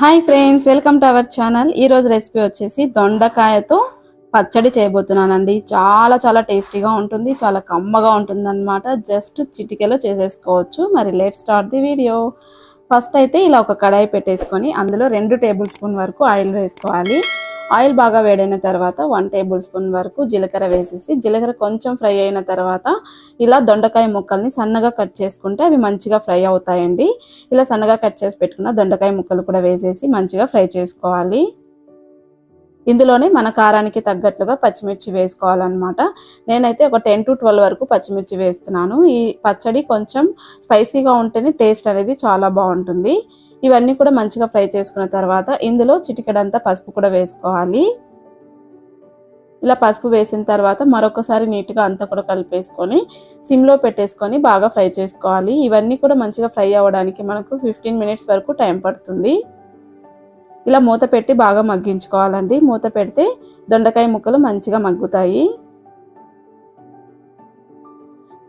Hi friends welcome to our channel ఈరోజు recipe వచ్చేసి దొండకాయతో పచ్చడి చేయబోతున్నానండి. చాలా చాలా టేస్టీగా ఉంటుంది చాలా కమ్మగా ఉంటుంది అనమాట జస్ట్ చిటికెలో చేసేసుకోవచ్చు. మరి let start the video first అయితే ఇలా ఒక కడాయి పెట్టేసుకొని అందులో రెండు టేబుల్ స్పూన్ వరకు ఆయిల్ వేసుకోవాలి. ఆయిల్ బాగా వేడైన తర్వాత వన్ టేబుల్ స్పూన్ వరకు జీలకర్ర వేసేసి జీలకర్ర కొంచెం ఫ్రై అయిన తర్వాత ఇలా దొండకాయ ముక్కల్ని సన్నగా కట్ చేసుకుంటే అవి మంచిగా ఫ్రై అవుతాయండి. ఇలా సన్నగా కట్ చేసి పెట్టుకున్న దొండకాయ ముక్కలు కూడా వేసేసి మంచిగా ఫ్రై చేసుకోవాలి. ఇందులోనే మన కారానికి తగ్గట్లుగా పచ్చిమిర్చి వేసుకోవాలన్నమాట. నేనైతే ఒక టెన్ టు ట్వెల్వ్ వరకు పచ్చిమిర్చి వేస్తున్నాను. ఈ పచ్చడి కొంచెం స్పైసీగా ఉంటేనే టేస్ట్ అనేది చాలా బాగుంటుంది. ఇవన్నీ కూడా మంచిగా ఫ్రై చేసుకున్న తర్వాత ఇందులో చిటికెడంతా పసుపు కూడా వేసుకోవాలి. ఇలా పసుపు వేసిన తర్వాత మరొకసారి నీట్గా అంతా కూడా కలిపేసుకొని సిమ్లో పెట్టేసుకొని బాగా ఫ్రై చేసుకోవాలి. ఇవన్నీ కూడా మంచిగా ఫ్రై అవ్వడానికి మనకు ఫిఫ్టీన్ మినిట్స్ వరకు టైం పడుతుంది. ఇలా మూత పెట్టి బాగా మగ్గించుకోవాలండి. మూత పెడితే దొండకాయ ముక్కలు మంచిగా మగ్గుతాయి.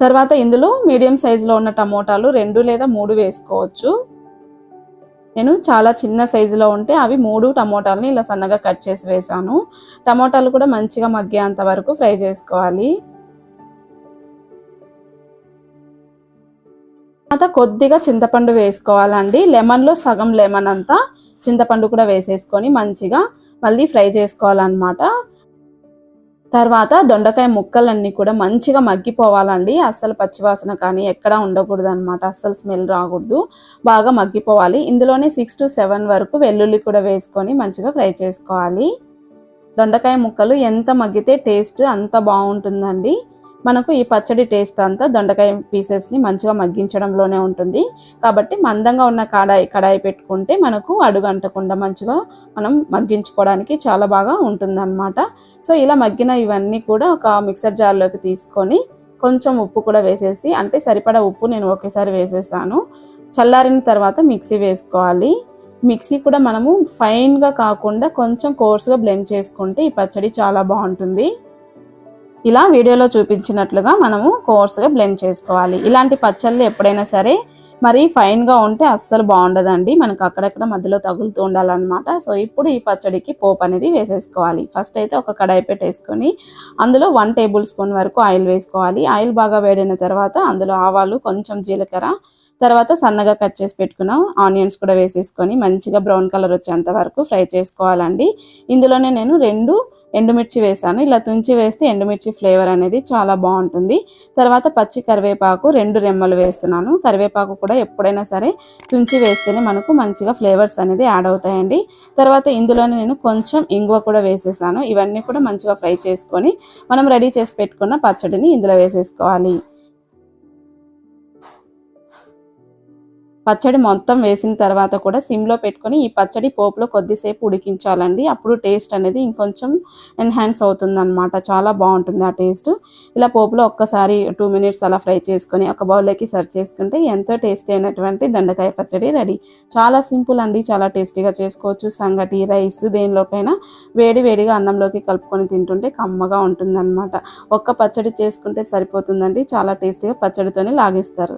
తర్వాత ఇందులో మీడియం సైజులో ఉన్న టమోటాలు రెండు లేదా మూడు వేసుకోవచ్చు. నేను చాలా చిన్న సైజులో ఉంటే అవి మూడు టమోటాలని ఇలా సన్నగా కట్ చేసి వేసాను టమోటాలు కూడా మంచిగా మగ్గేంత వరకు ఫ్రై చేసుకోవాలి. తర్వాత కొద్దిగా చింతపండు వేసుకోవాలండి. లెమన్లో సగం లెమన్ అంతా చింతపండు కూడా వేసేసుకొని మంచిగా మళ్ళీ ఫ్రై చేసుకోవాలన్నమాట. తర్వాత దొండకాయ ముక్కలన్నీ కూడా మంచిగా మగ్గిపోవాలండి. అస్సలు పచ్చివాసన కానీ ఎక్కడా ఉండకూడదు అనమాట అస్సలు స్మెల్ రాకూడదు. బాగా మగ్గిపోవాలి. ఇందులోనే సిక్స్ టు సెవెన్ వరకు వెల్లుల్లి కూడా వేసుకొని మంచిగా ఫ్రై చేసుకోవాలి. దొండకాయ ముక్కలు ఎంత మగ్గితే టేస్ట్ అంత బాగుంటుందండి. మనకు ఈ పచ్చడి టేస్ట్ అంతా దొండకాయ పీసెస్ని మంచిగా మగ్గించడంలోనే ఉంటుంది. కాబట్టి మందంగా ఉన్న కడాయి కడాయి పెట్టుకుంటే మనకు అడుగంటకుండా మంచిగా మనం మగ్గించుకోవడానికి చాలా బాగా ఉంటుందన్నమాట. సో ఇలా మగ్గిన ఇవన్నీ కూడా ఒక మిక్సర్ జార్లోకి తీసుకొని కొంచెం ఉప్పు కూడా వేసేసి అంటే సరిపడా ఉప్పు నేను ఒకేసారి వేసేసాను. చల్లారిన తర్వాత మిక్సీ వేసుకోవాలి. మిక్సీ కూడా మనము ఫైన్గా కాకుండా కొంచెం కోర్స్గా బ్లెండ్ చేసుకుంటే ఈ పచ్చడి చాలా బాగుంటుంది. ఇలా వీడియోలో చూపించినట్లుగా మనము కోర్స్గా బ్లెండ్ చేసుకోవాలి. ఇలాంటి పచ్చళ్ళు ఎప్పుడైనా సరే మరి ఫైన్గా ఉంటే అస్సలు బాగుండదండి. మనకు అక్కడక్కడ మధ్యలో తగులుతూ ఉండాలన్నమాట. సో ఇప్పుడు ఈ పచ్చడికి పోపు అనేది వేసేసుకోవాలి. ఫస్ట్ అయితే ఒక కడాయి పెట్టేసుకొని అందులో వన్ టేబుల్ స్పూన్ వరకు ఆయిల్ వేసుకోవాలి. ఆయిల్ బాగా వేడిన తర్వాత అందులో ఆవాలు కొంచెం జీలకర్ర తర్వాత సన్నగా కట్ చేసి పెట్టుకున్న ఆనియన్స్ కూడా వేసేసుకొని మంచిగా బ్రౌన్ కలర్ వచ్చేంత వరకు ఫ్రై చేసుకోవాలండి. ఇందులోనే నేను రెండు ఎండుమిర్చి వేసాను. ఇలా తుంచి వేస్తే ఎండుమిర్చి ఫ్లేవర్ అనేది చాలా బాగుంటుంది. తర్వాత పచ్చి కరివేపాకు రెండు రెమ్మలు వేస్తున్నాను. కరివేపాకు కూడా ఎప్పుడైనా సరే తుంచి వేస్తేనే మనకు మంచిగా ఫ్లేవర్స్ అనేది యాడ్ అవుతాయండి. తర్వాత ఇందులోనే నేను కొంచెం ఇంగువ కూడా వేసేసాను. ఇవన్నీ కూడా మంచిగా ఫ్రై చేసుకొని మనం రెడీ చేసి పెట్టుకున్న పచ్చడిని ఇందులో వేసేసుకోవాలి. పచ్చడి మొత్తం వేసిన తర్వాత కూడా సిమ్లో పెట్టుకొని ఈ పచ్చడి పోపులో కొద్దిసేపు ఉడికించాలండి. అప్పుడు టేస్ట్ అనేది ఇంకొంచెం ఎన్హాన్స్ అవుతుంది అనమాట చాలా బాగుంటుంది ఆ టేస్ట్. ఇలా పోపులో ఒక్కసారి టూ మినిట్స్ అలా ఫ్రై చేసుకొని ఒక బౌల్లోకి సర్వ్ చేసుకుంటే ఎంతో టేస్టీ అయినటువంటి దండకాయ పచ్చడి రెడీ. చాలా సింపుల్ అండి చాలా టేస్టీగా చేసుకోవచ్చు. సంగటి రైస్ దేనిలోకైనా వేడి వేడిగా అన్నంలోకి కలుపుకొని తింటుంటే కమ్మగా ఉంటుందన్నమాట. ఒక్క పచ్చడి చేసుకుంటే సరిపోతుందండి. చాలా టేస్టీగా పచ్చడితోనే లాగిస్తారు.